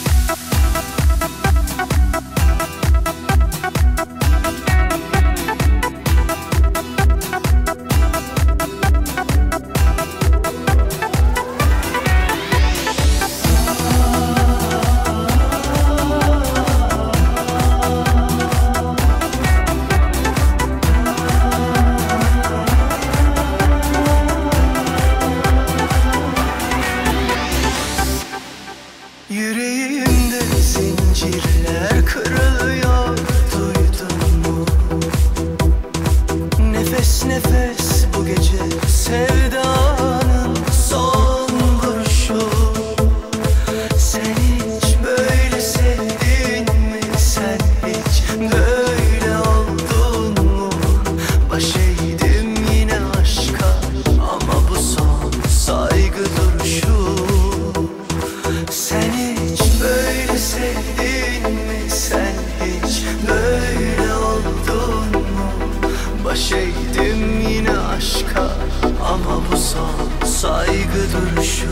Bye. Baş eğdim yine aşka. Ama bu son saygı duruşu